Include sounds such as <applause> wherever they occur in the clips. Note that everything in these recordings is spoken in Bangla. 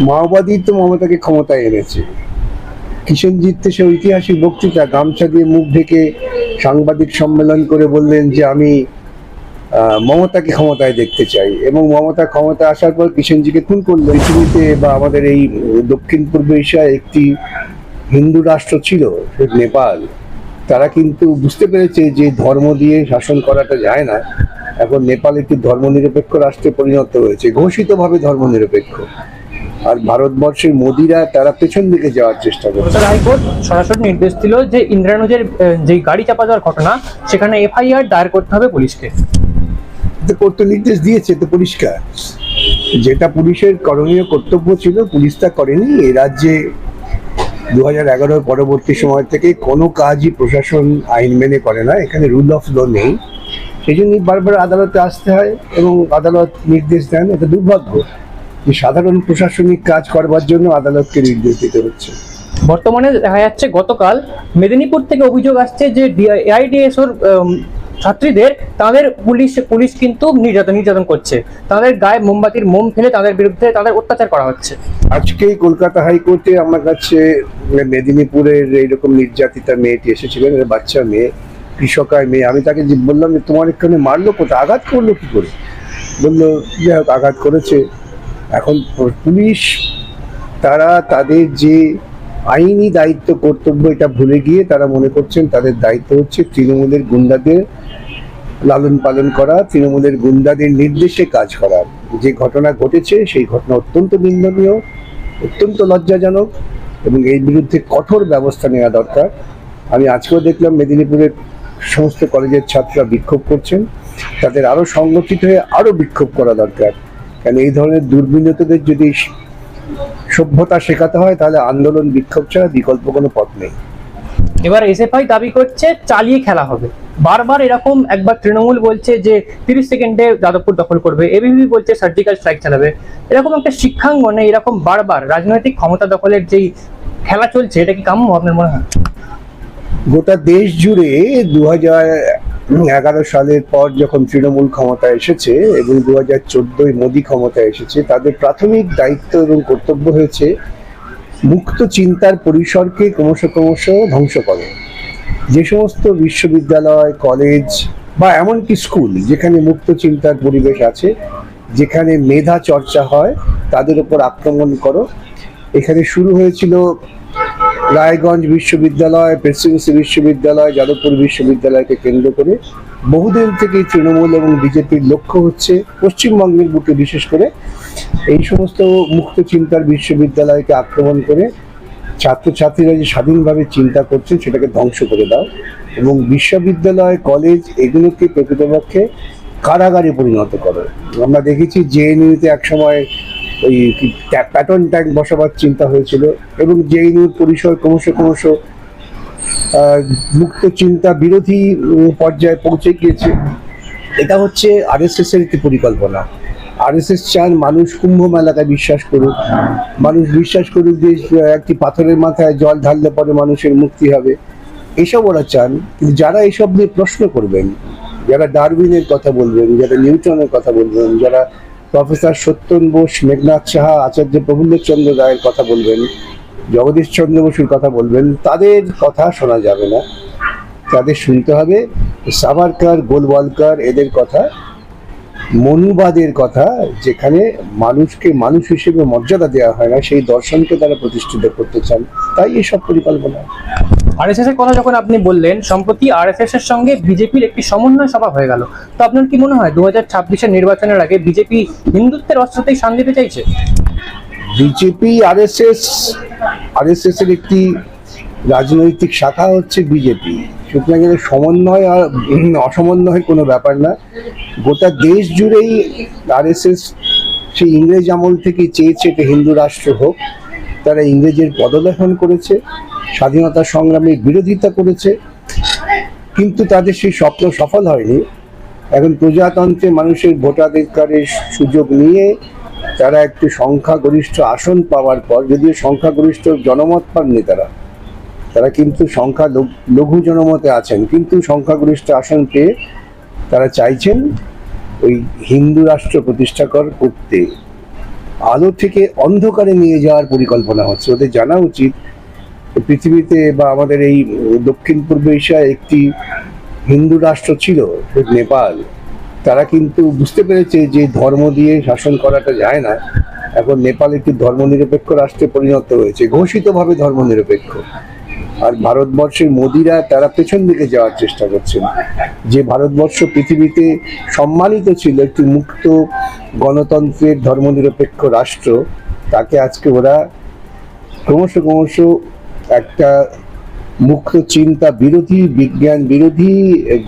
মাওবাদী তো মমতাকে ক্ষমতায় এনেছে। কিষণজিৎ তো সে ঐতিহাসিক বক্তৃতা, গামছা দিয়ে মুখ ঢেকে সাংবাদিক সম্মেলন করে বললেন যে, আমি মমতাকে ক্ষমতায় দেখতে চাই। এবং মমতা ক্ষমতা আসার পর কিষণজিকে খুন করল পৃথিবীতে বা আমাদের এই দক্ষিণ পূর্ব এশিয়ায় একটি হিন্দু রাষ্ট্র ছিল, নেপাল। তারা কিন্তু বুঝতে পেরেছে যে, ধর্ম দিয়ে শাসন করাটা যায় না। এখন নেপাল একটি ধর্মনিরপেক্ষ রাষ্ট্রে পরিণত হয়েছে, ঘোষিতভাবে ধর্মনিরপেক্ষ। আর ভারতবর্ষের মোদিরা তারা পেছন দিকে যাওয়ার চেষ্টা করছে। হাইকোর্ট সরাসরি নির্দেশ দিল যে ইন্দ্রানুজের যে গাড়ি চাপা দেওয়ার ঘটনা সেখানে এফআইআর দায়ের করতে হবে পুলিশকে। করতে নির্দেশ দিয়েছে তো পরিষ্কার যেটা পুলিশের করণীয় কর্তব্য ছিল পুলিশ তা করেনি। এ রাজ্যে দু হাজার এগারোর পরবর্তী সময় থেকে কোনো কাজই প্রশাসন আইন মেনে করে না। এখানে রুল অফ ল নেই। সেই জন্যই বারবার আদালতে আসতে হয় এবং আদালত নির্দেশ দেন। এটা দুর্ভাগ্য। যে সাধারণ প্রশাসনিক কাজ করবার জন্য আদালতকে নির্দেশ দিতে হচ্ছে। বর্তমানে দেখা যাচ্ছে গতকাল মেদিনীপুর থেকে অভিযোগ আসছে যে এআইডিএসওর ছাত্রীদের তাদের পুলিশ পুলিশ কিন্তু নির্যাতন নির্যাতন করছে। তাদের গায়ে মোমবাতির মোম ফেলে তাদের বিরুদ্ধে তাদের অত্যাচার করা হচ্ছে। আজকেই কলকাতা হাইকোর্টে আমার কাছে মেদিনীপুরের এইরকম নির্যাতিতা মেয়েটি এসেছিলেন বাচ্চা মেয়ে কৃষকায় মেয়ে। আমি তাকে বললাম যে তোমার এখানে মারলো কোথায়? আঘাত করল কি করে? বলল যাই হোক আঘাত করেছে। এখন পুলিশ, তারা তাদের যে আইনি দায়িত্ব, কর্তব্য, এটা ভুলে গিয়ে তারা মনে করছেন তাদের দায়িত্ব হচ্ছে তৃণমূলের গুন্ডাদের লালন পালন করা, তৃণমূলের গুন্ডাদের নির্দেশে কাজ করা। যে ঘটনা ঘটেছে, সেই ঘটনা অত্যন্ত নিন্দনীয়, অত্যন্ত লজ্জাজনক এবং এর বিরুদ্ধে কঠোর ব্যবস্থা নেওয়া দরকার। আমি আজকেও দেখলাম মেদিনীপুরের সমস্ত কলেজের ছাত্ররা বিক্ষোভ করছেন। তাদের আরও সংগঠিত হয়ে আরও বিক্ষোভ করা দরকার। কারণ এই ধরনের দুর্বিনীতদের যদি সভ্যতা শেখাতে হয় তাহলে আন্দোলন বিক্ষোভ ছাড়া বিকল্প কোনো পথ নেই। এবার এসএফআই দাবি করছে চালিয়ে খেলা হবে। বারবার এরকম একবার তৃণমূল বলছে যে তিরিশ সেকেন্ডে যাদবপুর দখল করবে। এবিভি বলছে সার্জিক্যাল স্ট্রাইক চালাবে। এরকম একটা শিক্ষাঙ্গনে এরকম বারবার রাজনৈতিক ক্ষমতা দখলের যেই খেলা চলছে এটা কি কাম্য আপনার মনে হয়? গোটা দেশ জুড়ে দু হাজার এগারো সালের পর যখন তৃণমূল ক্ষমতা এসেছে এবং দু হাজার চোদ্দোয় মোদী ক্ষমতা এসেছে, তাদের প্রাথমিক দায়িত্ব এবং কর্তব্য হয়েছে মুক্ত চিন্তার পরিসরকে ক্রমশ ক্রমশ ধ্বংস করে। যে সমস্ত বিশ্ববিদ্যালয়, কলেজ বা এমনকি স্কুল যেখানে মুক্ত চিন্তার পরিবেশ আছে, যেখানে মেধা চর্চা হয়, তাদের উপর আক্রমণ করো। এখানে শুরু হয়েছিল রায়গঞ্জ বিশ্ববিদ্যালয় প্রেসিডেন্সি বিশ্ববিদ্যালয়, যাদবপুর বিশ্ববিদ্যালয়কে কেন্দ্র করে বহুদিন থেকেই তৃণমূল এবং বিজেপির লক্ষ্য হচ্ছে পশ্চিমবঙ্গের বুকে বিশেষ করে এই সমস্ত মুক্ত চিন্তার বিশ্ববিদ্যালয়কে আক্রমণ করে ছাত্রছাত্রীরা যে স্বাধীনভাবে চিন্তা করছেন সেটাকে ধ্বংস করে দাও এবং বিশ্ববিদ্যালয়, কলেজ এগুলোকে প্রকৃতপক্ষে কারাগারে পরিণত করো। আমরা দেখেছি জেএনইউতে একসময় ওই প্যাটার্ন ট্যাঙ্ক বসাবার চিন্তা হয়েছিল এবং জেএনইউর পরিসর ক্রমশ ক্রমশ মুক্ত চিন্তা বিরোধী পর্যায়ে পৌঁছে গিয়েছে। এটা হচ্ছে আরএসএস এর একটি পরিকল্পনা। আরএসএস চান মানুষ কুম্ভ মেলাতে বিশ্বাস করুক। মানুষ বিশ্বাস করুক যে একটি পাথরের মাথায় জল ঢাললে পরে মানুষের মুক্তি হবে। এসব ওরা চান। কিন্তু যারা এসব নিয়ে প্রশ্ন করবেন, যারা ডারউইনের কথা বলবেন, যারা নিউটনের কথা বলবেন, যারা প্রফেসর সত্যন বোস, মেঘনাথ সাহা, আচার্য প্রফুল্লচন্দ্র রায়ের কথা বলবেন, জগদীশ চন্দ্র বসুর কথা বলবেন, তাদের কথা শোনা যাবে না। তাদের শুনতে হবে, সাভারকার, গোলওয়ালকার, এদের কথা মনুবাদের কথা যেখানে মানুষকে মানুষ হিসেবে মর্যাদা দেওয়া হয় না সেই দর্শনকে তারা প্রতিষ্ঠিত করতে চান তাই এসব পরিকল্পনা। আরএসএস এর কথা যখন আপনি বললেন সম্প্রতি আরএসএস এর সঙ্গে বিজেপির একটি সমন্বয় সভা হয়ে গেল। তো আপনার কি মনে হয় দু হাজার ছাব্বিশের নির্বাচনের আগে বিজেপি হিন্দুত্বের অস্ত্রতেই শান দিতে চাইছে? বিজেপি আরএসএস আরএসএস এর একটি রাজনৈতিক শাখা হচ্ছে বিজেপি। সুতরাং এদের সমন্বয় আর অসমন্বয়ের কোনো ব্যাপার না। গোটা দেশ জুড়েই আরএসএস সেই ইংরেজ আমল থেকে চেয়েছে এটা হিন্দু রাষ্ট্র হোক, তারা ইংরেজের পদলেখন করেছে, স্বাধীনতা সংগ্রামের বিরোধিতা করেছে, কিন্তু তাদের সেই স্বপ্ন সফল হয়নি। এখন প্রজাতন্ত্রে মানুষের ভোটাধিকারের সুযোগ নিয়ে তারা একটু সংখ্যাগরিষ্ঠ আসন পাওয়ার পর, যদিও সংখ্যাগরিষ্ঠ জনমত পাননি তারা তারা কিন্তু সংখ্যা লঘু- জনমতে আছেন, কিন্তু সংখ্যাগরিষ্ঠ আসন পেয়ে তারা চাইছেন ওই হিন্দু রাষ্ট্র প্রতিষ্ঠা কর করতে। আলো থেকে অন্ধকারে নিয়ে যাওয়ার পরিকল্পনা হচ্ছে। ওদের জানা উচিত পৃথিবীতে বা আমাদের এই দক্ষিণ পূর্ব এশিয়ায় একটি হিন্দু রাষ্ট্র ছিল, নেপাল। তারা কিন্তু বুঝতে পেরেছে যে ধর্ম দিয়ে শাসন করাটা যায় না। এখন নেপাল একটি ধর্মনিরপেক্ষ রাষ্ট্রে পরিণত হয়েছে, ঘোষিতভাবে ধর্মনিরপেক্ষ। আর ভারতবর্ষের মোদিরা তারা পেছন দিকে যাওয়ার চেষ্টা করছেন। যে ভারতবর্ষ পৃথিবীতে সম্মানিত ছিল একটি মুক্ত গণতন্ত্রের ধর্মনিরপেক্ষ রাষ্ট্র, তাকে আজকে ওরা ক্রমশ ক্রমশ একটা মুক্ত চিন্তা বিরোধী বিজ্ঞান বিরোধী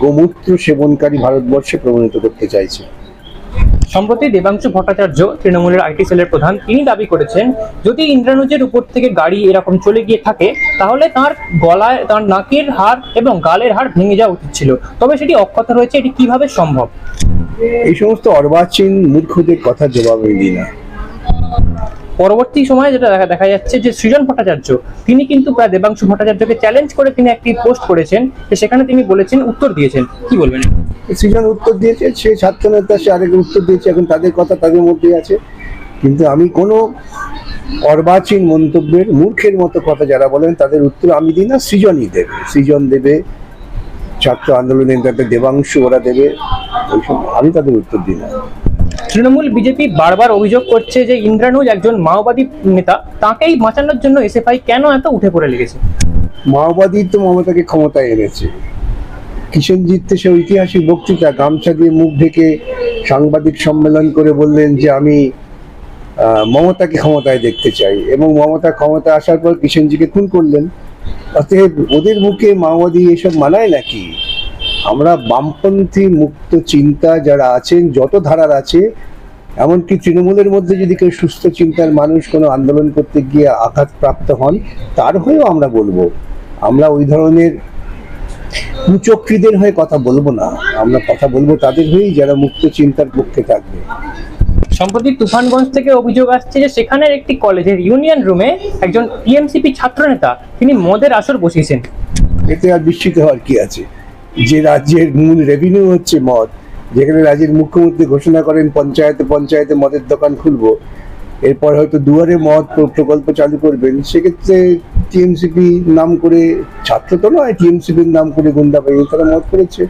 গোমূত্র সেবনকারী ভারতবর্ষে প্রমাণিত করতে চাইছে। সম্প্রতি দেবাংশু ভট্টাচার্য তৃণমূলের আইটি সেলের প্রধান, তিনি দাবি করেছেন, যদি ইন্দ্রানুজের উপর থেকে গাড়ি এরকম চলে গিয়ে থাকে, তাহলে তার গলায়, তার নাকের হাড় এবং গালের হাড় ভেঙে যাওয়া উচিত ছিল। তবে সেটি অক্ষত রয়েছে, এটি কীভাবে সম্ভব? এই সমস্ত অর্বাচীন মূর্খদের কথা জবাব দিই না। পরবর্তী সময়ে যেটা দেখা দেখা যাচ্ছে যে সৃজন ভট্টাচার্য, তিনি কিন্তু প্রায় দেবাংশু ভট্টাচার্যকে চ্যালেঞ্জ করে তিনি একটি পোস্ট করেছেন সেখানে তিনি বলেছেন উত্তর দিয়েছেন। কি বলবেন? সৃজন উত্তর দিয়েছে সে ছাত্র নেতা সে আরেক উত্তর দিয়েছে, এখন তাদের কথা তাদের মধ্যেই আছে। কিন্তু আমি কোনো অর্বাচীন মন্তব্যের মূর্খের মতো কথা যারা বলেন, তাদের উত্তর আমি দিই না, সৃজনই দেবে। সৃজন দেবে, ছাত্র আন্দোলনের তাদের দেবাংশ ওরা দেবে ওইসব আমি তাদের উত্তর দিই না। তৃণমূল বিজেপি বারবার অভিযোগ করছে যে ইন্দ্রানুজ একজন মাওবাদী নেতা, তাকেই বাঁচানোর জন্য এসএফআই কেন এত উঠে পড়ে লেগেছে? মাওবাদী তো মমতাকে ক্ষমতায় এনেছে। কিষেনজিৎ সে ঐতিহাসিক বক্তৃতা, গামছা দিয়ে মুখ ঢেকে সাংবাদিক সম্মেলন করে বললেন যে আমি মমতাকে ক্ষমতায় দেখতে চাই এবং মমতা ক্ষমতা আসার পর কিষেনজিকে খুন করলেন। অতএব ওদের মুখে মাওবাদী এসব মানায় নাকি? আমরা বামপন্থী মুক্ত চিন্তা যারা আছেন যত ধারার আছে এমনকি তৃণমূলের মধ্যে যদি কেউ সুস্থ চিন্তার মানুষ কোনো আন্দোলন করতে গিয়ে আঘাতপ্রাপ্ত হন তার হয়েও আমরা বলব। আমরা ওই ধরনের কুচক্রীদের হয়ে কথা বলব না। আমরা কথা বলব তাদের হয়েই যারা মুক্ত চিন্তার পক্ষে থাকবে। সম্প্রতি তুফানগঞ্জ থেকে অভিযোগ আসছে যে সেখানের একটি কলেজের ইউনিয়ন রুমে একজন টিএমসিপি ছাত্রনেতা তিনি মদের আসর বসিয়েছেন। এতে আর বিস্মিত হওয়ার কি আছে? যে রাজ্যের মূল রেভিনিউ হচ্ছে মদ, যেখানে রাজ্যের মুখ্যমন্ত্রী ঘোষণা করেন পঞ্চায়েতে পঞ্চায়েতে মদের দোকান খুলব। এরপর হয়তো দুয়ারে মদ প্রকল্প চালু করবেন। সেক্ষেত্রে টিএমসিপি নাম করে, ছাত্র তো নয়, টিএমসিপির নাম করে গুন্ডা বাহিনী তারা মদ করেছে।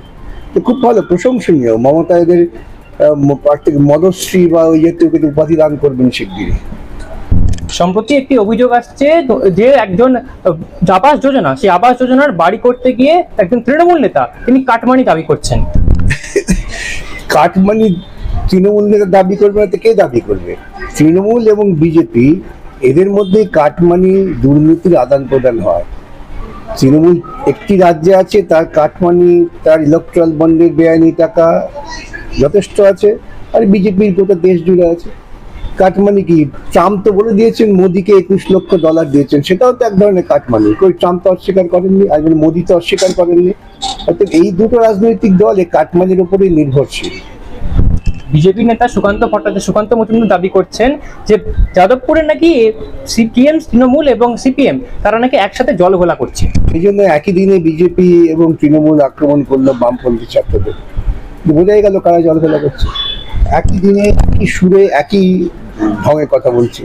তো খুব ভালো, প্রশংসনীয়। মমতা এদের ম- মদশ্রী বা ওই জাতীয় উপাধি দান করবেন শিগগিরই। সম্প্রতি একটি অভিযোগ আসছে যে একজন আবাস যোজনা, সেই আবাস যোজনার বাড়ি করতে গিয়ে একজন তৃণমূল নেতা, তিনি কাটমানি দাবি করছেন। <laughs> কাটমানি তৃণমূল নেতা দাবি করবে না কে দাবি করবে? তৃণমূল এবং বিজেপি, এদের মধ্যে কাটমানি দুর্নীতির আদান প্রদান হয়। তৃণমূল একটি রাজ্যে আছে, তার কাটমানি, তার ইলেকট্রাল বন্ডের বেআইনি টাকা যথেষ্ট আছে, আর বিজেপির গোটা দেশ জুড়ে আছে। কাটমানি কি? ট্রাম্প তো বলে দিয়েছেন মোদিকে একুশ লক্ষ ডলার দিয়েছেন। সেটাও তো এক ধরনের কাটমানি। কই ট্রাম্প তো অস্বীকার করেননি আর মোদি তো অস্বীকার করেননি। অর্থাৎ এই দুটো রাজনৈতিক দল এই কাটমানির উপরেই নির্ভরশীল। বিজেপি নেতা সুকান্ত ভট্টাচার্য সুকান্ত মজুমদার দাবি করছেন যে যাদবপুরে নাকি সিপিএম তৃণমূল এবং সিপিএম তারা নাকি একসাথে জল ঘোলা করছে। সেই জন্য একই দিনে বিজেপি এবং তৃণমূল আক্রমণ করল বামপন্থী ছাত্রদের। বোঝাই গেল কারা জল ঘোলা করছে। একই দিনে একই সুরে একই ঢঙে কথা বলছে